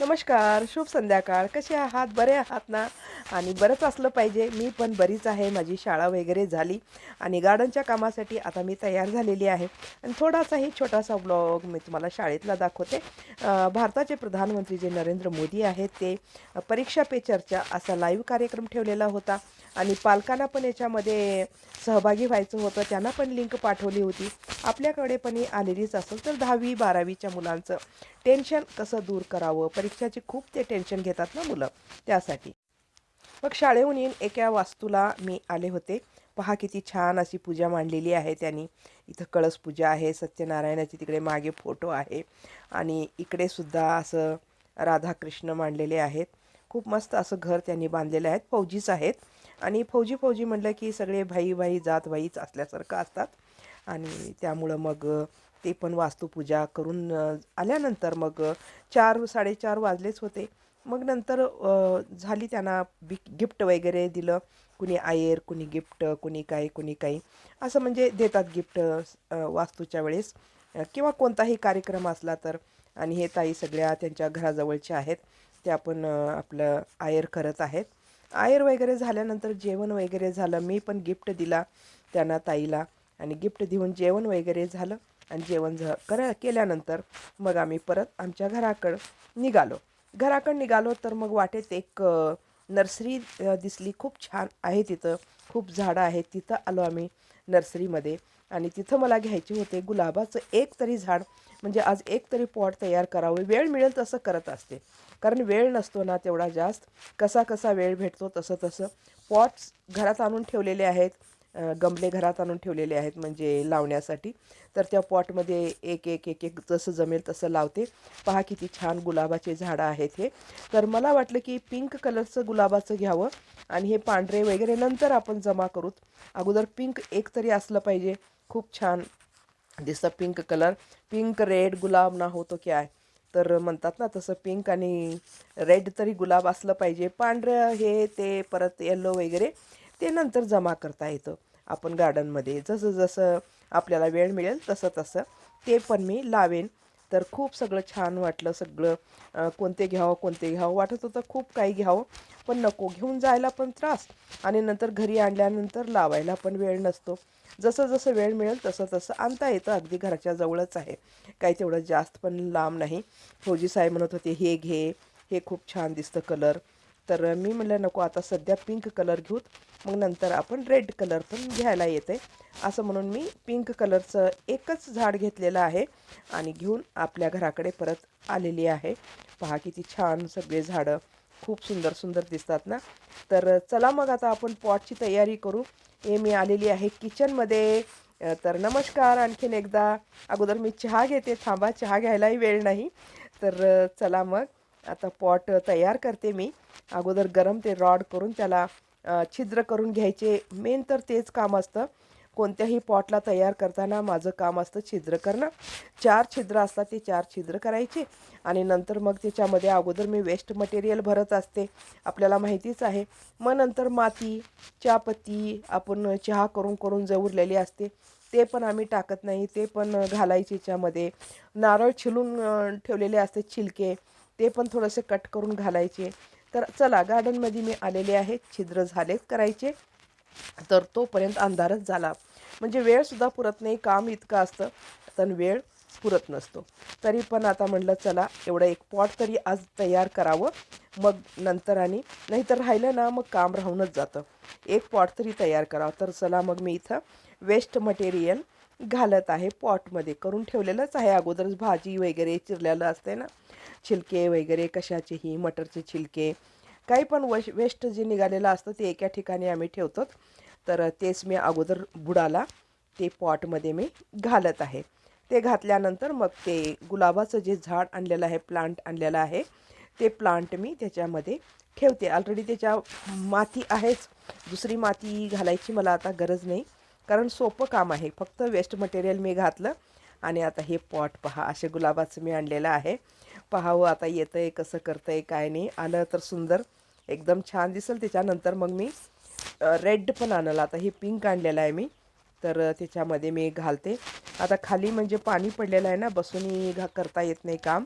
नमस्कार शुभ संध्याकाळ. कसे आहात? बरे आहात ना? आणि बरंच असलं पाहिजे. मी पण बरीच आहे. माझी शाळा वगैरे झाली आणि गार्डनच्या कामासाठी आता मी तयार झालेली आहे. आणि थोडासाही छोटासा ब्लॉग मी तुम्हाला शाळेतला दाखवते. भारताचे प्रधानमंत्री जे नरेंद्र मोदी आहेत ते परीक्षा पे चर्चा असा लाईव्ह कार्यक्रम ठेवलेला होता आणि पालकांना पण याच्यामध्ये सहभागी व्हायचं होतं. त्यांना पण लिंक पाठवली होती. आपल्याकडे पण आलेलीच असेल तर दहावी बारावीच्या मुलांचं टेन्शन कसं दूर करावं? परीक्षाची खूप ते टेन्शन घेतात ना मुलं. त्यासाठी. मग शाळेहून येऊन एका वास्तूला मी आले होते. पहा किती छान अशी पूजा मांडलेली आहे त्यांनी. इथं कळस पूजा आहे सत्यनारायणाची तिकडे मागे फोटो आहे. आणि इकडे सुद्धा असं राधाकृष्ण मांडलेले आहेत. खूप मस्त असं घर त्यांनी बांधलेलं आहेत फौजीच आहेत. आणि फौजी फौजी म्हटलं की सगळे भाई भाई जात भाईच असल्यासारखं असतात. आणि त्यामुळं मग ते पण वास्तुपूजा करून आल्यानंतर मग चार साडेचार वाजलेच होते. मग नंतर झाली त्यांना बी गिफ्ट वगैरे दिलं. कुणी आयर कुणी गिफ्ट कुणी काही कुणी काही. असं म्हणजे देतात गिफ्ट वास्तूच्या वेळेस. किंवा कोणताही कार्यक्रम असला तर. आणि हे ताई सगळ्या त्यांच्या घराजवळच्या आहेत. ते आपण आपलं आयर करत आहेत. आयर वगैरे झाल्यानंतर जेवण वगैरे झालं. मी पण गिफ्ट दिला त्यांना ताईला. आणि गिफ्ट देऊन जेवण वगैरे झालं. आणि जेवण झ करा केल्यानंतर मग आम्ही परत आमच्या घराकडं निघालो. घराकडं निघालो तर मग वाटेत एक नर्सरी दिसली. खूप छान आहे तिथं. खूप झाडं आहेत. तिथं आलो आम्ही नर्सरीमध्ये. आणि तिथं मला घ्यायचे होते गुलाबाचं एक तरी झाड. म्हणजे आज एक तरी पॉट तयार करावं. वेळ मिळेल तसं करत असते. कारण वेळ नसतो ना तेवढा जास्त. कसा कसा वेळ भेटतो तसं तसं. पॉट्स घरात आणून ठेवलेले आहेत. गमले घरात आणून ठेवलेले आहेत म्हणजे लावण्यासाठी. तर त्या पॉटमध्ये एक एक एक एक जसं जमेल तसं लावते. पहा किती छान गुलाबाचे झाडं आहेत हे. तर मला वाटलं की पिंक कलरचं गुलाबाचं घ्यावं आणि हे पांढरे वगैरे नंतर आपण जमा करूत. अगोदर पिंक एक तरी असलं पाहिजे. खूप छान दिसतं पिंक कलर. पिंक रेड गुलाब ना होतो की आहे तर म्हणतात ना तसं पिंक आणि रेड तरी गुलाब असलं पाहिजे. पांढरं हे ते परत येल्लो वगैरे. ते नंतर जमा करता येतं. आपण गार्डनमध्ये जसं जसं आपल्याला वेळ मिळेल तसं तसं ते पण मी लावेन. तर खूप सगळं छान वाटलं सगळं. कोणते घ्यावं कोणते घ्यावं? वाटत होतं खूप काही घ्यावं पण नको. घेऊन जायला पण त्रास आणि नंतर घरी आणल्यानंतर लावायला पण वेळ नसतो. जसं जसं वेळ मिळेल तसं तसं आणता येतं. अगदी घराच्या जवळच आहे. काही तेवढं जास्त पण लांब नाही. फौजी साहेब म्हणत होते हे घे. हे खूप छान दिसतं कलर तर मी म्हणलं नको आता सध्या पिंक कलर घेऊत. मग नंतर आपण रेड कलर पण घ्यायला येते. असं म्हणून मी पिंक कलरचं एकच झाड घेतलेलं आहे आणि घेऊन आपल्या घराकडे परत आलेली आहे. पहा किती छान सगळे झाडं. खूप सुंदर सुंदर दिसतात ना? तर चला मग आता आपण पॉटची तयारी करू. हे मी आलेली आहे किचनमध्ये तर नमस्कार आणखीन एकदा. अगोदर मी चहा घेते. थांबा चहा घ्यायलाही वेळ नाही. तर चला मग. आता पॉट तयार करते मी. अगोदर गरम ते रॉड करून त्याला छिद्र करून घ्यायचे. मेन तर तेच काम असतं. कोणत्याही पॉटला तयार करताना माझं काम असतं छिद्र करणं. चार छिद्र असतात ते चार छिद्र करायचे आणि नंतर मग त्याच्यामध्ये अगोदर मी वेस्ट मटेरियल भरत असते. आपल्याला माहितीच आहे. मग नंतर माती चहापत्ती आपण चहा करून करून जे उरलेली असते ते पण आम्ही टाकत नाही. ते पण घालायचे याच्यामध्ये. नारळ छिलून ठेवलेले असते छिलके. ते पण थोडेसे कट करून घालायचे. तर चला गार्डनमध्ये मी आलेले आहे. छिद्र झालेच करायचे. तर तोपर्यंत अंधारच झाला. म्हणजे वेळसुद्धा पुरत नाही काम इतकं असतं. पण वेळ पुरत नसतो. तरी पण आता म्हणलं चला एवढं एक पॉट तरी आज तयार करावं. मग नंतर आणि नाहीतर राहिलं ना मग काम राहूनच जातं. एक पॉट तरी तयार करावं. तर चला मग मी इथं वेस्ट मटेरियल घालत आहे पॉटमध्ये करून ठेवलेलंच आहे. अगोदरच भाजी वगैरे चिरलेलं असते ना. छिलके वगैरे कशाचेही मटरचे छिलके. काही पण वश वेस्ट जे निघालेलं असतं ते एका ठिकाणी आम्ही ठेवतो. तर तेच मी अगोदर बुडाला ते पॉटमध्ये मी घालत आहे. ते घातल्यानंतर मग ते गुलाबाचं जे झाड आणलेलं आहे प्लांट आणलेलं आहे ते प्लांट मी त्याच्यामध्ये ठेवते. ऑलरेडी त्याच्या माती आहेच. दुसरी माती घालायची मला आता गरज नाही. कारण सोपं काम आहे. फक्त वेस्ट मटेरियल मी घातलं आणि आता हे पॉट पहा असे गुलाबाचं मी आणलेलं आहे. पहावं आता येतं आहे कसं करतं आहे काय नाही. आलं तर सुंदर. एकदम छान दिसेल. त्याच्यानंतर मग मी रेड पण आणलं. आता हे पिंक आणलेलं आहे मी. तर त्याच्यामध्ये मी घालते. आता खाली म्हणजे पाणी पडलेलं आहे ना बसून घा करता येत नाही काम.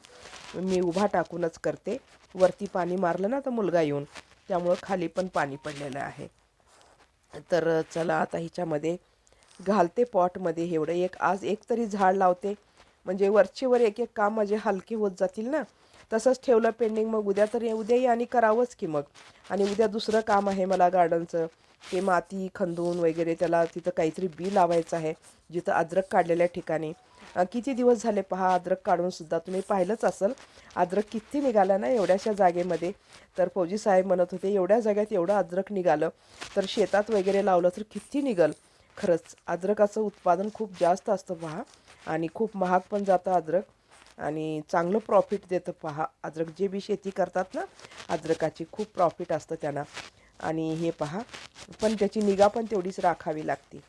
मी उभा टाकूनच करते. वरती पाणी मारलं ना तर मुलगा येऊन. त्यामुळं खाली पण पाणी पडलेलं आहे. तर चला आता ह्याच्यामध्ये घालते पॉटमध्ये एवढं. एक आज एक तरी झाड लावते. म्हणजे वरचेवर एक एक काम माझे हलके होत जातील ना. तसंच ठेवलं पेंडिंग मग उद्या तरी उद्याही आणि करावंच की मग. आणि उद्या दुसरं काम आहे मला गार्डनचं ते माती खंदून वगैरे त्याला तिथं काहीतरी बी लावायचं आहे. जिथं अद्रक काढलेल्या ठिकाणी. किती दिवस झाले पहा अद्रक काढून सुद्धा. तुम्ही पाहिलंच असेल. अद्रक किती निघालं ना एवढ्याशा जागेमध्ये. तर फौजी साहेब म्हणत होते एवढ्या जागेत एवढं अद्रक निघालं. तर शेतात वगैरे लावलं तर किती निघल? खरंच अद्रकाचं उत्पादन खूप जास्त असतं पहा. आणि खूप महाग पण जातं अद्रक. आणि चांगलं प्रॉफिट देतं पहा. अद्रक जे बी शेती करतात ना अद्रकाची खूप प्रॉफिट असतं त्यांना. आणि हे पहा पण त्याची निगा पण तेवढीच राखावी लागते.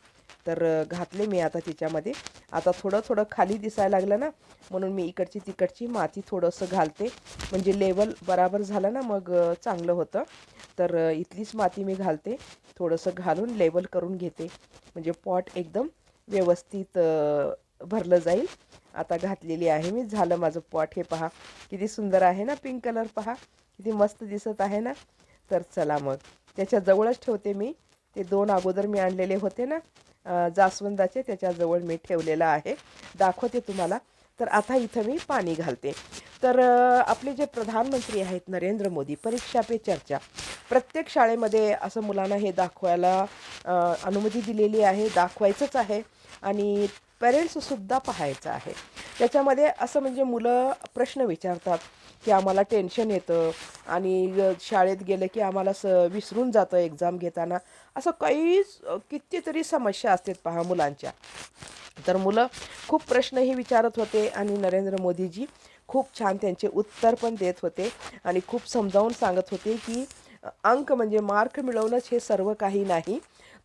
तर घातले मी आता तिच्यामध्ये. आता थोडं थोडं खाली दिसायला लागलं ना म्हणून मी इकडची तिकडची माती थोडंसं घालते. म्हणजे लेवल बराबर झालं ना मग चांगलं होतं. तर इथलीच माती मी घालते. थोडंसं घालून लेवल करून घेते. म्हणजे पॉट एकदम व्यवस्थित भरलं जाईल. आता घातलेली आहे मी. झालं माझं पॉट. हे पहा किती सुंदर आहे ना पिंक कलर पहा. किती मस्त दिसत आहे ना. तर चला मग. त्याच्या जवळच ठेवते मी. ते दोन अगोदर मी आणलेले होते ना. जास्वंदाचे त्याच्याजवळ मी ठेवलेलं आहे. दाखवते तुम्हाला. तर आता इथं मी पाणी घालते. तर आपले जे प्रधानमंत्री आहेत नरेंद्र मोदी परीक्षा पे चर्चा. प्रत्येक शाळेमध्ये असं मुलांना हे दाखवायला अनुमती दिलेली आहे दाखवायचंच आहे. आणि पेरेंट्ससुद्धा पाहायचं आहे. त्याच्यामध्ये असं म्हणजे मुलं प्रश्न विचारतात की आम्हाला टेन्शन येतं आणि शाळेत गेलं की आम्हाला स विसरून जातं एक्झाम घेताना. असं काही कितीतरी समस्या असतात पहा मुलांच्या. तर मुलं खूप प्रश्नही विचारत होते आणि नरेंद्र मोदीजी खूप छान त्यांचे उत्तर पण देत होते आणि खूप समजावून सांगत होते की अंक म्हणजे मार्क मिळवणंच हे सर्व काही नाही.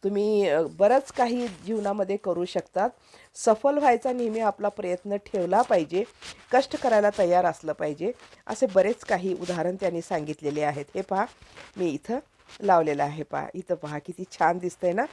तुम्ही बरंच काही जीवनामध्ये करू शकतात. सफल व्हायचा नेहमी आपला प्रयत्न ठेवला पाहिजे. कष्ट करायला तयार असलं पाहिजे. असे बरेच काही उदाहरण त्यांनी सांगितलेले आहेत. हे पहा मी इथं लावलेलं आहे पहा. इथं पहा किती छान दिसतंय ना?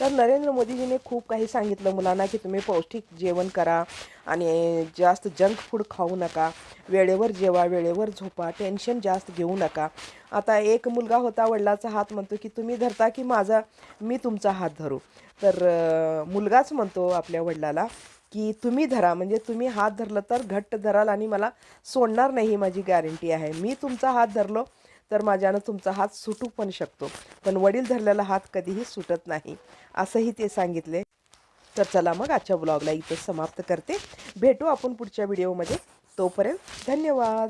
तर नरेंद्र मोदीजीने खूप काही सांगितलं मुलांना की तुम्ही पौष्टिक जेवण करा आणि जास्त जंक फूड खाऊ नका. वेळेवर जेवा वेळेवर झोपा टेन्शन जास्त घेऊ नका. आता एक मुलगा होता वडिलाचा हात म्हणतो की तुम्ही धरता की माझा मी तुमचा हात धरू. तर मुलगाच म्हणतो आपल्या वडिलाला की तुम्ही धरा म्हणजे तुम्ही हात धरलं तर घट्ट धराल आणि मला सोडणार नाही ही माझी गॅरंटी आहे. मी तुमचा हात धरलो तर माझ्यानं तुमचा हात सुटू पण शकतो. पण वडील धरलेला हात कधीही सुटत नाही. असंही ते सांगितले. तर चला मग आजच्या ब्लॉगला इथं समाप्त करते. भेटू आपण पुढच्या व्हिडिओमध्ये. तोपर्यंत धन्यवाद.